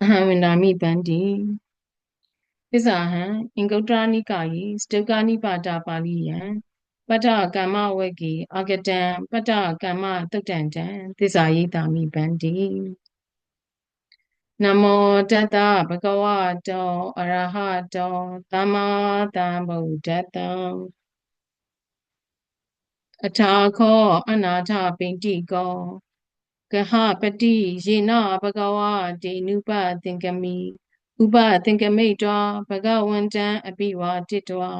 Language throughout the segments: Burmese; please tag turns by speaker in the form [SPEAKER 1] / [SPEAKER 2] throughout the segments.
[SPEAKER 1] အဟံဝန္ဒာမိပန္တိသစ္စာဟံအင်္ဂုတ္တရနိကာယေစတုကာနိပါဒပါဠိယံပတ္ထကမ္မဝေကေအာဂတံပတ္ထကမ္မတုတ်တံတံသစ္စာယိတာမိပန္တိနမောတတဗကဝတောအရဟတောသမ္မာသမ္ဗုဒ္ဓတ္တံအထာခောအနာထပိန္တိကော ကဟပတိယေနဘဂဝတေနုပသင်္ကမိဥပသင်္ကမိတောဘဂဝန္တံအပိဝါတိတော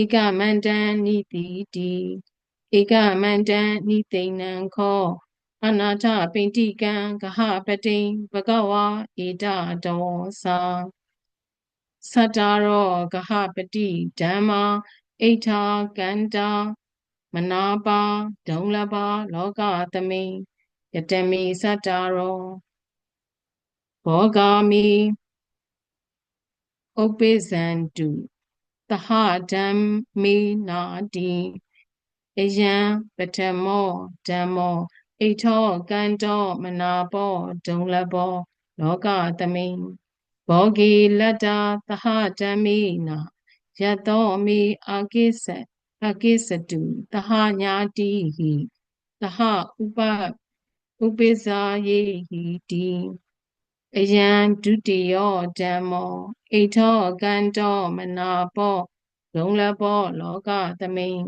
[SPEAKER 1] ဧကမန္တံနိတိတိဧကမန္တံနိသိဏံခောအနာထပိန္တိကံကဟပတိဘဂဝါဧတတောသာသတ္တရောကဟပတိဓမ္မာအိထာကန္တာမနာပါဒုံလပါလောကသမိ ယတမိသတ္တရောဘောဂာမိဥပ္ပိဇန္တုသဟဓမ္မေနာတိအယံပထမောဓမ္မောအိထောကန္တောမနာပောဒုံလဘောလောကသမိဘောဂီလတ္တာသဟဓမ္မေနာယတောမိအာကိစ္စအကိစ္စတုသဟညာတိဟိသဟဥပ ဥပိဇာယေဟိတိအယံဒုတိယောဓမ္မောအိထောကန္တောမနာပောဒုံလဘောလောကသမိန်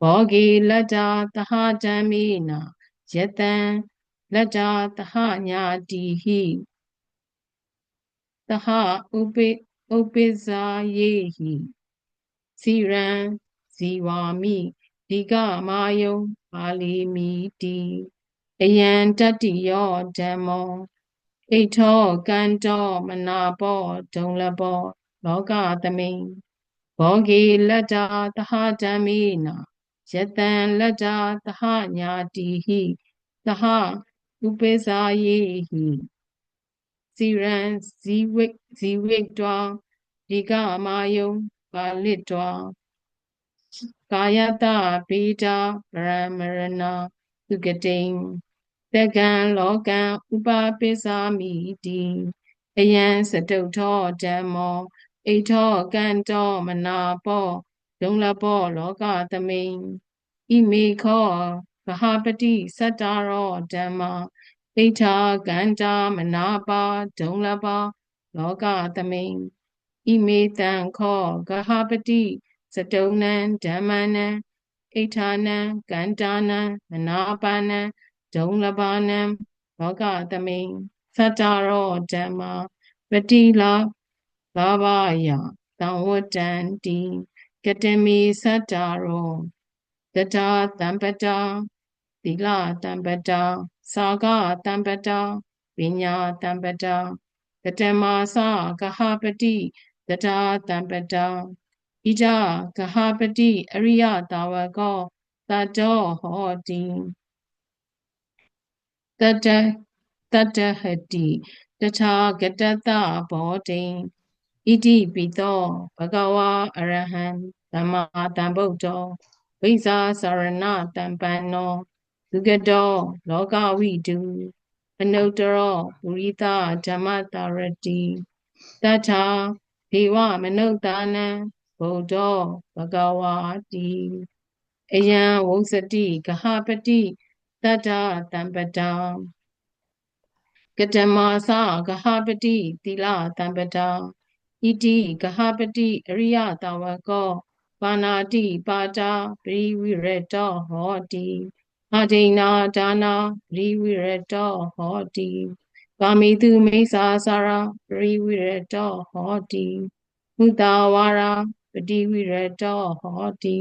[SPEAKER 1] ဘောဂီလတ္တာသဟဓမ္မိနာယတံလတ္တာသဟညာတိဟိသဟဥပိဥပိဇာယေဟိစီရံဇီဝာမိဒီကမာယုံပါဠိမိတိ အယံတတ္တိယောဓမ္မောဣထောကန္တောမနာပောဒုံလဘောလောကသမိန်ဘောဂီလတ္တာသဟဓမ္မိနာယတံလတ္တာသဟညာတိဟိသဟဥပိဇာယေဟိစီရံဇီဝိဇီဝိတောဒီကမာယုံပါဠိတောကာယတဗေဒဗရမရဏသုကတိံ တကံလောကံဥပပိစာမိတိအယံစတုထောဓမ္မောဣထောကံတောမနာပောဒုံလပောလောကသမိန်ဣမေခောဘဟပတိစတ္တရောဓမ္မာဣထာကန္တာမနာပါဒုံလပါလောကသမိန်ဣမေတံခောဂဟပတိစတုံနံဓမ္မနံဣထာနံကန္တာနံမနာပါနံ ဒုံလပါနံလောကသမိန်သတ္တရောဓမ္မာပတိလာဘာဝယသံဝတ္တံတိကတမိသတ္တရောတတာတံပတာသီလတံပတာသာဂတံပတာပညာတံပတာကတမသကဟပတိတတာတံပတာဣဒကဟပတိအရိယတာဝကောတတောဟောတိ တတတတဟတိတထာဂတတဘောတိဣတိပိသောဘဂဝါအရဟံသမ္မာသမ္ဗုဒ္ဓောဝိဇာစရဏတံပန္နောသုကတောလောကဝိတုအနုတ္တရောပုရိသဓမ္မတာရတိတထာဒေဝမနုဿာနံဗုဒ္ဓောဘဂဝါတိအယံဝုစတိဂဟပတိ တတ္တတံပတံကတမသဂဟပတိသီလတံပတံဣတိဂဟပတိအရိယတဝကောပါဏာတိပါတာပရိဝိရတောဟောတိအဒိနာဒါနာပရိဝိရတောဟောတိကာမိတုမိစ္ဆာစာရပရိဝိရတောဟောတိမုတာဝါရာပတိဝိရတောဟောတိ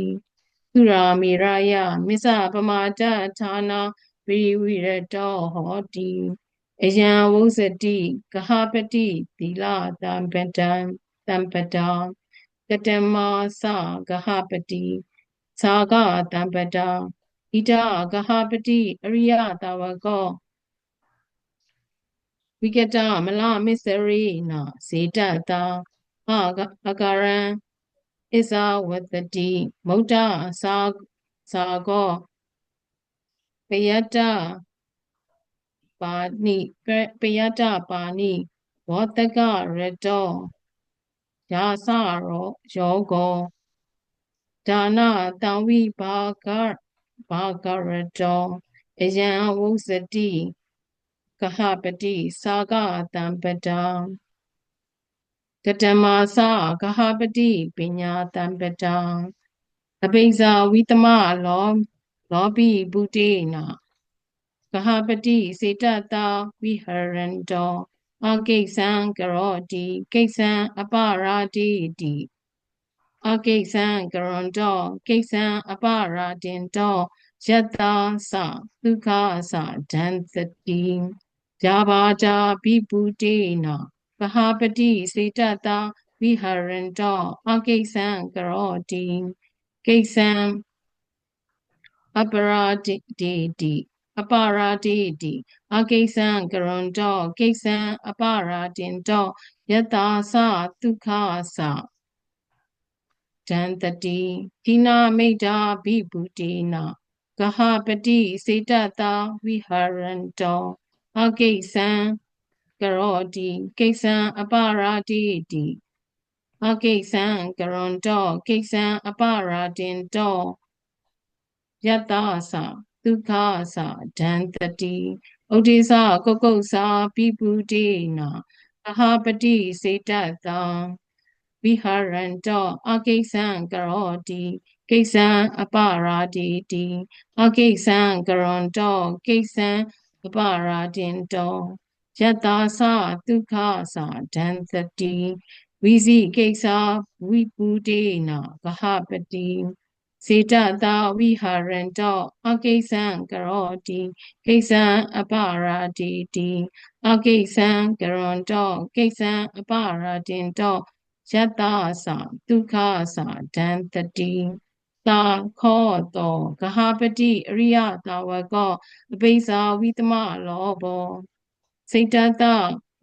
[SPEAKER 1] သုရာမိရာယမစ္ဆပမာတဌာနာပရိဝိရတောဟောတိအယံဝုစတိကဟပတိသီလတံပတံတံပတံကတမသဂဟပတိသာဂတံပတံဣဒဂဟပတိအရိယတာဝကောဝိကတမလမစ္စရိနာစေတတာအအကရံ ဣဇဝတတိမௌဒ္ဒသာသာကောပယတ္တပါဏိပယတ္တပါဏိဘောတကရတောယာစရောယောကောဒါနတံဝိဘာကဘာကရတောအယံဝုစတိကဟပတိသာကတံပတံ ကတမသာကဟပတိပညာတံပတံအဘိဇာဝိတမလောလောဘိဗုတေနာကဟပတိစေတတာဝိဟရန္တောအကိစ္ဆံကရောတိကိစ္ဆံအပရာတိတိအကိစ္ဆံကရွန်တောကိစ္ဆံအပရာတင်တောယတ္တာသဒုက္ခသဒံသတိဇာဘာတာပိပုတေနာ ကဟပတိစေတတာဝိဟရန္တောအကိစ္ဆံကရောတိကိစ္ဆံအပရာတိတိအပရာတိတိအကိစ္ဆံကရွန်တောကိစ္ဆံအပရာတင်တောယတ္တာသဒုက္ခသဒံတတိခိနာမိတ်တာဘိဗုတေနဂဟပတိစေတတာဝိဟရန္တောအကိစ္ဆံ ကရောတိကိစ္ဆံအပရာတိတိအကိစ္ဆံကရွန်တောကိစ္ဆံအပရာတင်တောယတ္တသဒုက္ခသဒံတတိဥဒိသကုတ်ကုတ်သာပိပုတေနအဟပတိစေတတံဝိဟရန္တောအကိစ္ဆံကရောတိကိစ္ဆံအပရာတိတိအကိစ္ဆံကရွန်တောကိစ္ဆံအပရာတင်တော ယတ္တာသဒုက္ခသဒံသတိဝိဇိကိစ္ဆာဝိပုတေနဂဟပတိစေတသာဝိဟာရန္တောအကိစ္ဆံကရောတိကိစ္ဆံအပရာတိတိအကိစ္ဆံကရွန်တောကိစ္ဆံအပရာတင်တောယတ္တသဒုက္ခသဒံတတိသာခောတောဂဟပတိအရိယတာဝကောအပိစာဝိတမလောဘော စိတ်တတ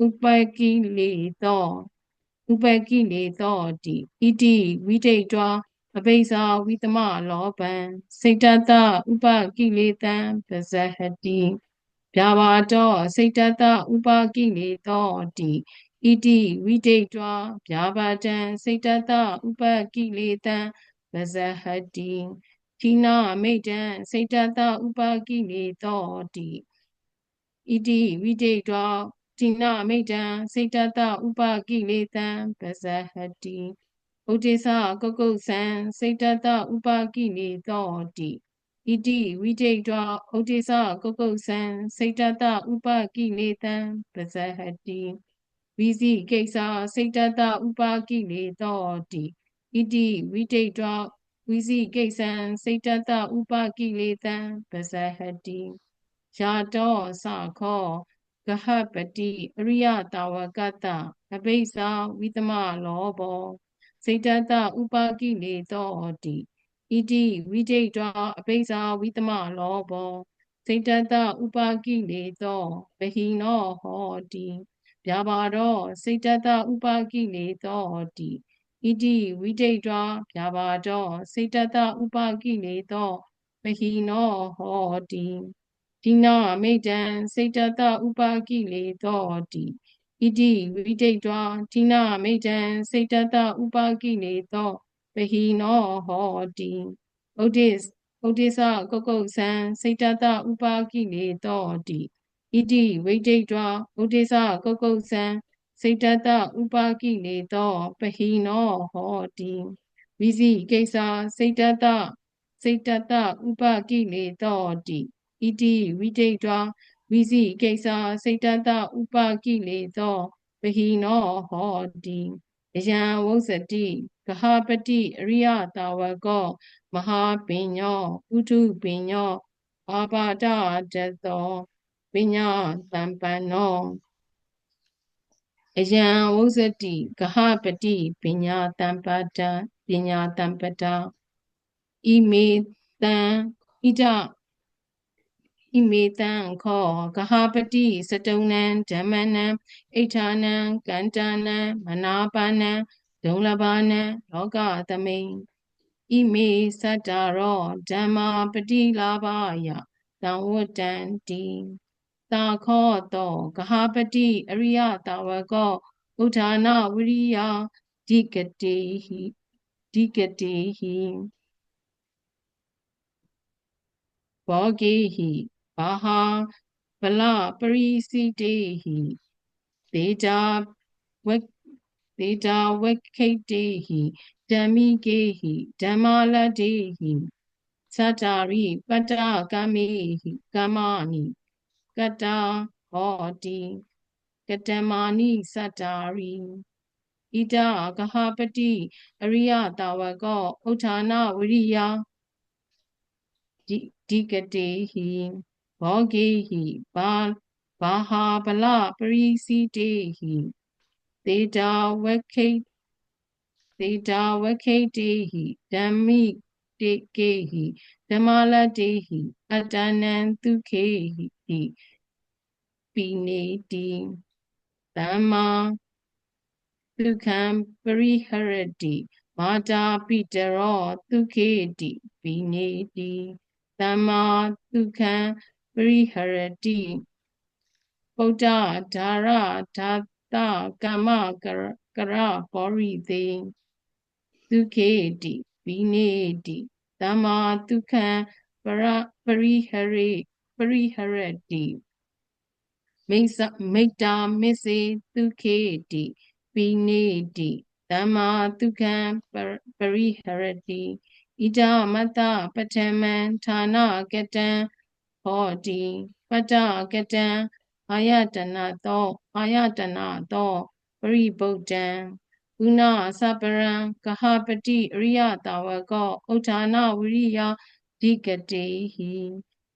[SPEAKER 1] ဥပကိလေတောဥပကိလေတောတိဣတိဝိဒိတောအပိစာဝိတမလောပံစိတ်တတဥပကိလေတံပဇဟတိဗျာပါတောစိတ်တတဥပကိလေတောတိဣတိဝိဒိတောဗျာပါတံစိတ်တတဥပကိလေတံပဇဟတိခိနာမိတံစိတ်တတဥပကိလေတောတိ ဣတိဝိဒိတောတိနာမိတံစိတ်တတဥပကိလေတံပဇဟတိဥဒိသကုတ်ကုတ်ဆံစိတ်တတဥပကိလေတောတိဣတိဝိဒိတောဥဒိသကုတ်ကုတ်ဆံစိတ်တတဥပကိလေတံပဇဟတိဝိဇိကိစ္ဆာစိတ်တတဥပကိလေတောတိဣတိဝိဒိတောဝိဇိကိစ္ဆံစိတ်တတဥပကိလေတံပဇဟတိ ယာတောသခောဂဟပတိအရိယတာဝကတအဘိဇာဝိတမလောဘောစေတတဥပကိလေတောတိဣတိဝိဒိတောအဘိဇာဝိတမလောဘောစေတတဥပကိလေတောဘဟိနောဟောတိဗျာပါတော့စေတတဥပကိလေတောတိဣတိဝိဒိတောဗျာပါတော့စေတတဥပကိလေတောဘဟိနောဟောတိ ဒီနာမိတံစေတတဥပကိလေတောတိဣတိဝိတိတောဒီနာမိတံစေတတဥပကိလေတောပဟိနောဟောတိဥဒိစဥဒိသကုတ်ကုတ်ဆံစေတတဥပကိလေတောတိဣတိဝိတိတောဥဒိသကုတ်ကုတ်ဆံစေတတဥပကိလေတောပဟိနောဟောတိဝိဇိကိစ္စစေတတစေတတဥပကိလေတောတိ ဣတိဝိတိတောဝိဇိကိစ္စစိတ်တတဥပကိလေသောပဟိနောဟောတိအယံဝုဇတိဂဟပတိအရိယတာဝကောမဟာပညောဥထုပညောအာပါဒတသောပညာတံပန္နောအယံဝုဇတိဂဟပတိပညာတံပတံပညာတံပတံဣမေတံဣဒ ဣမေတံခောဂဟပတိစတုံနံဓမ္မနံအိဋ္ဌာနံကန္တနံမနာပါနံဒုံလဘာနံလောကသမိန်ဣမေသတ္တရောဓမ္မာပတိလာဘယတံဝတ္တံတိသတာခောတောဂဟပတိအရိယတာဝကောဥထာဏဝိရိယဒီကတိဟိဒီကတိဟိဘောဂေဟိ ဘာဟာဗလပရိစီတေဟိဒေတာဝက်ဒေတာဝက်ခိတေဟိဓမ္မိကေဟိဓမ္မာလတေဟိသတ္တာရိပတ္တကမေဟိကမ္မာနိကတ္တာဟောတိကတမာနိသတ္တာရိဣဒဂဟပတိအရိယတာဝကောဥထာဏဝိရိယဒီကတိဟိ ဘောဂေဟိဘာဘာဟာဗလပရိစီတေဟိသေတာဝခိသေတာဝခိတေဟိဓမ္မိတေကေဟိဓမ္မလတေဟိအတ္တနံဒုခေဟိပိနေတိသမ္မာဒုက္ခံပရိဟရတိမာတာပိတရောဒုခေတိပိနေတိသမ္မာဒုက္ခံ ပရိဟရတိဗုဒ္ဓဓာရဓာတကမ္မကရကရဘောရိသေဒုခေတိပိနေတိသမ္မာဒုက္ခံပရပရိဟရိပရိဟရတိမိစ္ဆမိတ္တာမစ္စေဒုခေတိပိနေတိသမ္မာဒုက္ခံပရိဟရတိဣဒမတ္တပထမံဌာနကတံ ဟောတိပတ္တကတံအာယတနာသောအာယတနာသောပရိဗုဒ္ဓံကုဏသပရံကဟပတိအရိယတာဝကောဥထာဏဝိရိယဒီကတိဟိ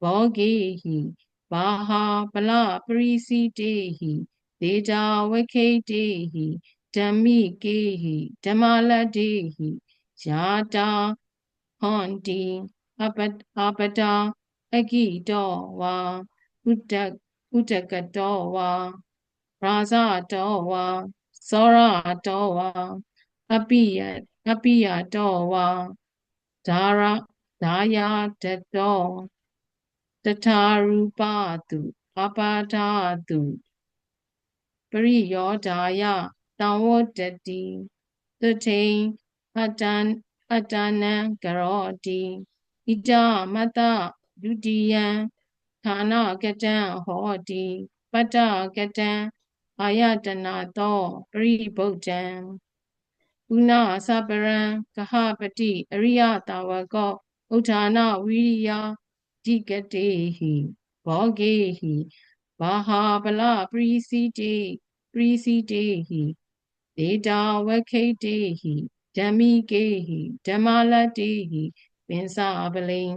[SPEAKER 1] ဘောဂေဟိဘာဟာပလပရိစီတေဟိဒေတာဝခိတေဟိဓမ္မိကေဟိဓမ္မလတေဟိယာတာဟွန်တီအပအပတာ အဂိတောဝါဥဒ္ဒဥဒကတောဝါရာဇတောဝါသောရတောဝါအပိယအပိယတောဝါဓာရဓာယာတတောတထာရူပတုအပါဒတုပရိယောဓာယတံဝတ္တတိသုထိန်အတ္တံအတ္တနံကရောတိဣဒမတ ဒုတိယံဌာနကတံဟောတိပတ္တကတံအာယတနာသောပရိဗုဒ္ဓံဥနာသပရံကဟပတိအရိယတာဝကောဥထာဏဝိရိယတိကတေဟိဘောဂေဟိဘာဟာပလပရိစီတေပရိစီတေဟိဒေတာဝခိတေဟိဓမ္မိကေဟိဓမ္မလတေဟိပင်စပလိံ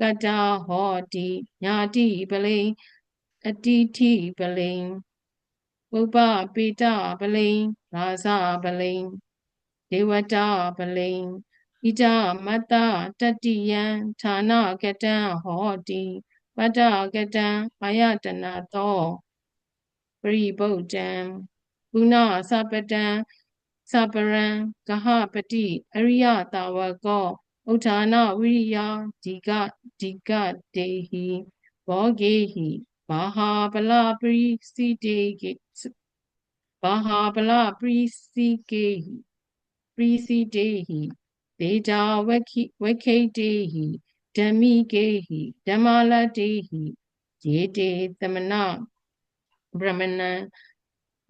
[SPEAKER 1] ကတ္တဟောတိညာတိပလိံအတိတိပလိံပုပ္ပပေတပလိံရာဇပလိံဒေဝတာပလိံဣဒမတ္တတတိယံဌာနကတံဟောတိပတ္တကတံအာယတနာသောပရိဗုဒ္ဓံကုဏသပတံသပရံကဟပတိအရိယတာဝကော ဥထာဏဝိရိယဒီကဒီကတေဟိဘောဂေဟိဘာဟာပလပရိစီတေကေဘာဟာပလပရိစီကေဟိပရိစီတေဟိဒေတာဝခိဝခိတေဟိဓမ္မိကေဟိဓမ္မလတေဟိယေတေသမနဗြဟ္မဏံ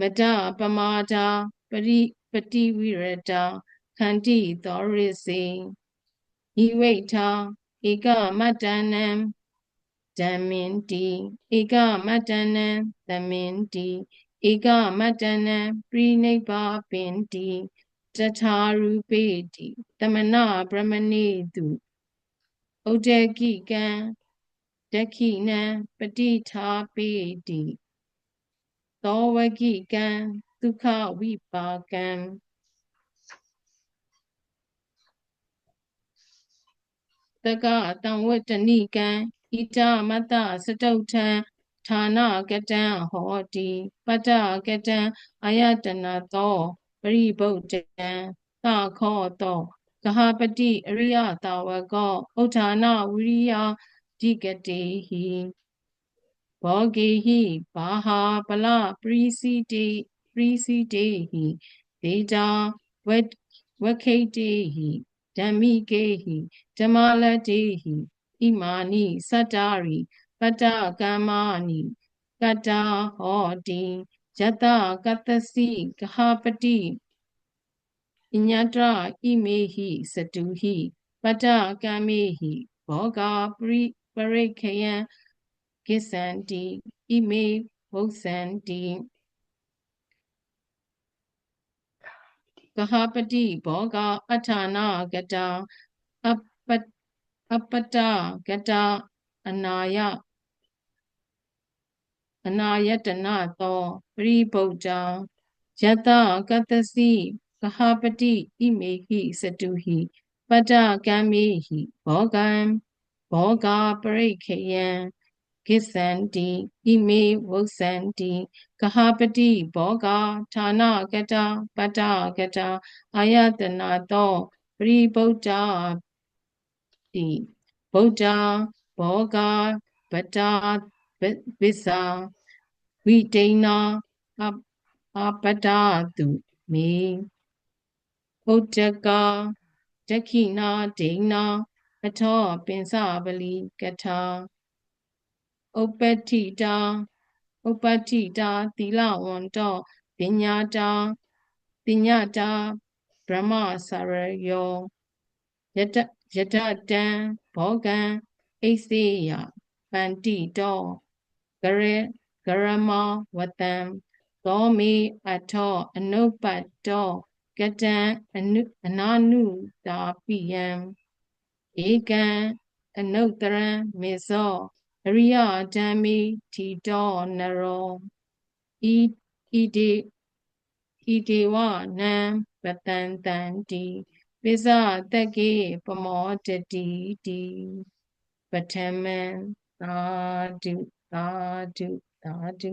[SPEAKER 1] မတပမာဒာပရိပတိဝိရတာခန္တိသောရိစေ ဤဝိထာဧကမတ္တနံဓမ္မင်တိဧကမတ္တနံသမင်တိဧကမတ္တနံပြိနိဗ္ဗာပင်တိတထာရူပေတိတမနာဗြဟ္မဏေတုဥဒကိကံဒခိနံပတိထာပေတိသောဝကိကံဒုက္ခဝိပါကံ တကတံဝတ္တနိကံဣဒမတ္တစတုထံဌာနကတံဟောတိပတ္တကတံအာယတနာသောပရိဗုဒ္ဓံသခောတောကဟပတိအရိယတာဝကောဥထာဏဝိရိယဒီကတိဟိဘောဂေဟိဘာဟာပလပရိစီတေပရိစီတေဟိဒေတာဝက်ဝခိတေဟိ ဓမ္မိကေဟိဓမ္မလတေဟိဣမာနိစတ္တာရိပတ္တကမ္မာနိကတ္တာဟောတိယတကတ္တစီကဟပတိအညတရဣမေဟိစတုဟိပတ္တကံမေဟိဘောဂပရိပရိခယံကိသန္တိဣမေဝုသန္တိ ကဟပတိဘောဂအထာနာကတာအပအပတကတာအနာယအနာယတနာသောပရိဗုဒ္ဓယတကတ္တစီကဟပတိဣမေဟိစတုဟိပတ္တကံမေဟိဘောဂံဘောဂပရိခေယံ ကိသန္တိဣမေဝုသန္တိကဟပတိဘောဂဌာနကတပတ္တကတအာယတနာသောပရိဗုဒ္ဓတိဗုဒ္ဓဘောဂဗတ္တဝိဇာဝိတိဏအပတ္တတုမေဘုဒ္ဓကဒခိနာဒိဏအထောပင်စပလီကထာ ဥပ္ပတ္ထိတာဥပ္ပတ္ထိတာသီလဝန္တောပညာတာပညာတာဗြဟ္မစရယောယတယတတံဘောဂံအိစေယပန္တိတောကရေကရမဝတံသောမေအထောအနုပ္ပတောကတံအနုအနာနုတာပိယံဧကံအနုတရံမေဇော အရိယဓမ္မိထီတောနရောဤဤတိဤဒေဝနံပတံတံတိပိဇတကေပမောတတိတိပထမံသာဓုသာဓုသာဓု